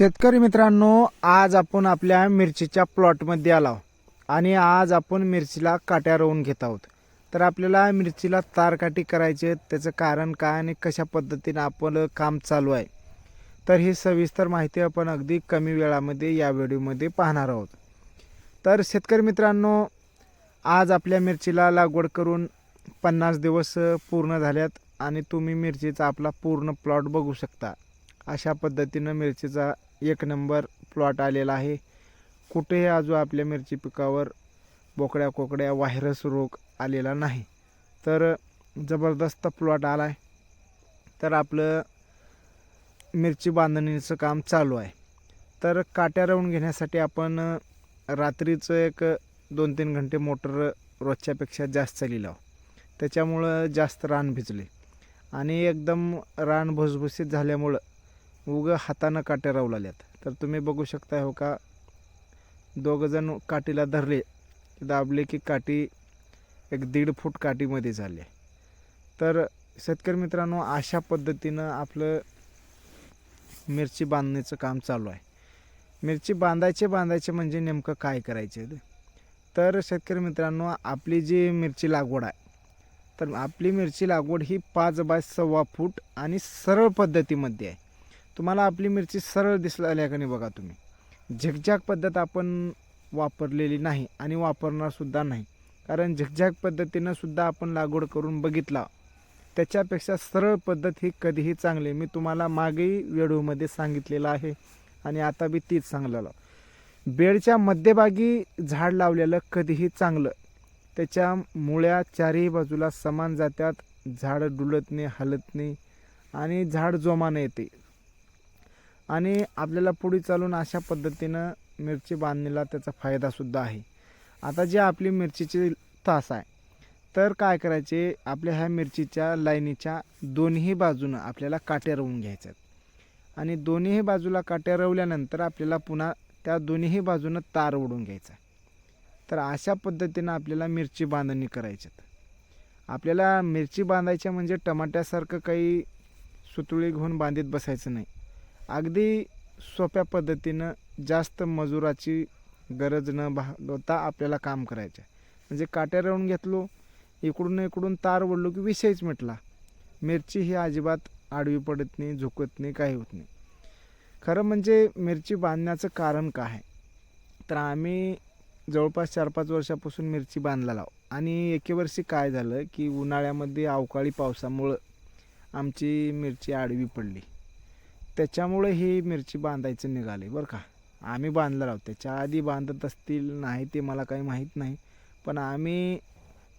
शेतकरी मित्रांनो आज आपण आपल्या मिरचीच्या प्लॉटमध्ये आलो आणि आज आपण मिरचीला काट्या रोवून घेत आहोत. तर आपल्याला मिरचीला तारकाठी करायची आहे, त्याचं कारण काय आणि कशा पद्धतीनं आपलं काम चालू आहे. तर ही सविस्तर माहिती आपण अगदी कमी वेळामध्ये या व्हिडिओमध्ये पाहणार आहोत. तर शेतकरी मित्रांनो आज आपल्या मिरचीला लागवड करून पन्नास दिवस पूर्ण झाल्यात आणि तुम्ही मिरचीचा आपला पूर्ण प्लॉट बघू शकता. अशा पद्धतीनं मिरचीचा एक नंबर प्लॉट आलेला आहे. कुठेही आजू आपल्या मिरची पिकावर बोकड्या कोकड्या व्हायरस रोग आलेला नाही. तर जबरदस्त प्लॉट आला आहे तर आपलं मिरची बांधणीचं काम चालू आहे. तर काट्या रवून घेण्यासाठी आपण रात्रीचं एक दोन तीन घंटे मोटर रोजच्यापेक्षा जास्त चाली लाव त्याच्यामुळं जास्त रान भिजले. आणि एकदम रान भुसभुसीत झाल्यामुळं उगं हातानं काट्या रवलाल्यात. तर तुम्ही बघू शकता हो का दोघंजण काठीला धरले दाबले की काठी एक दीड फूट काठीमध्ये झाले. तर शेतकरी मित्रांनो अशा पद्धतीनं आपलं मिरची बांधण्याचं काम चालू आहे. मिरची बांधायचे बांधायचे म्हणजे नेमकं काय करायचे? तर शेतकरी मित्रांनो आपली जी मिरची लागवड आहे तर आपली मिरची लागवड ही पाच बाय सव्वा फूट आणि सरळ पद्धतीमध्ये आहे. तुम्हाला आपली मिरची सरळ दिसल्या का नाही बघा तुम्ही. झगझॅग पद्धत आपण वापरलेली नाही आणि वापरणारसुद्धा नाही. कारण झगझॅग पद्धतीनं सुद्धा आपण लागवड करून बघितला. त्याच्यापेक्षा सरळ पद्धत ही कधीही चांगली. मी तुम्हाला मागेही व्हिडिओमध्ये सांगितलेलं आहे आणि आता बी तीच सांगलेलं. बेडच्या मध्यभागी झाड लावलेलं कधीही चांगलं. त्याच्या मुळ्या चारही बाजूला समान जात्यात. झाड डुलत नाही हलत नाही आणि झाड जोमानं येते. आणि आपल्याला पुढे चालून अशा पद्धतीनं मिरची बांधणीला त्याचा फायदासुद्धा आहे. आता जे आपली मिरचीची तास आहे तर काय करायचे आपल्या ह्या मिरचीच्या लाईनीच्या दोन्ही बाजूनं आपल्याला काट्या रवून घ्यायच्यात. आणि दोन्ही बाजूला काट्या रवल्यानंतर आपल्याला पुन्हा त्या दोन्ही बाजूनं तार ओढून घ्यायचा. तर अशा पद्धतीनं आपल्याला मिरची बांधणी करायच्यात. आपल्याला मिरची बांधायच्या म्हणजे टमाट्यासारखं काही सुतुळी घेऊन बांधित बसायचं नाही. अगदी सोप्या पद्धतीनं जास्त मजुराची गरज न भागवता आपल्याला काम करायचं आहे म्हणजे काट्या राहून घेतलो इकडून इकडून तार ओढलो की विषयच मिटला. मिरची ही अजिबात आडवी पडत नाही झुकत नाही काही होत नाही. खरं म्हणजे मिरची बांधण्याचं कारण काय? आहे तर आम्ही जवळपास चार पाच वर्षापासून मिरची बांधला लाव आणि एके वर्षी काय झालं की उन्हाळ्यामध्ये अवकाळी पावसामुळं आमची मिरची आडवी पडली. त्याच्यामुळे ही मिरची बांधायचं निघाले बरं का. आम्ही बांधलं आहोत त्याच्या आधी बांधत असतील नाही ते मला काही माहीत नाही. पण आम्ही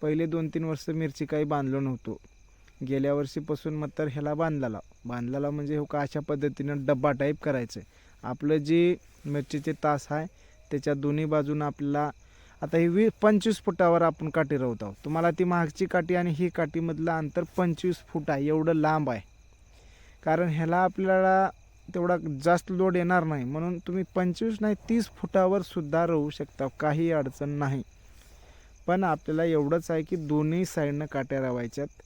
पहिले दोन तीन वर्ष मिरची काही बांधलो नव्हतो. गेल्या वर्षीपासून मग तर ह्याला बांधलेला. बांधलेला म्हणजे हो का अशा पद्धतीनं डब्बा टाईप करायचं आपलं जे मिरचीचे तास आहे त्याच्या दोन्ही बाजूनं आपल्याला आता ही वी पंचवीस फुटावर आपण काठी रवत आहोत. तुम्हाला ती मागची काठी आणि ही काठीमधलं अंतर पंचवीस फूट आहे एवढं लांब आहे. कारण ह्याला आपल्याला तेवढा जास्त लोड येणार नाही. म्हणून तुम्ही पंचवीस नाही तीस फुटावर सुद्धा राहू शकता. काही अडचण नाही. पण आपल्याला एवढंच आहे की दोन्ही साईडनं काट्या रावायच्यात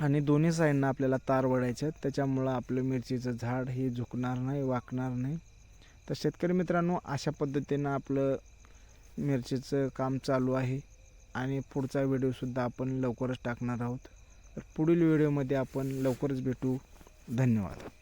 आणि दोन्ही साईडनं आपल्याला तार वडायच्यात त्याच्यामुळं आपलं मिरचीचं झाड हे झुकणार नाही वाकणार नाही. तर शेतकरी मित्रांनो अशा पद्धतीनं आपलं मिरचीचं काम चालू आहे. आणि पुढचा व्हिडिओसुद्धा आपण लवकरच टाकणार आहोत. तर पुढील व्हिडिओमध्ये आपण लवकरच भेटू. धन्यवाद.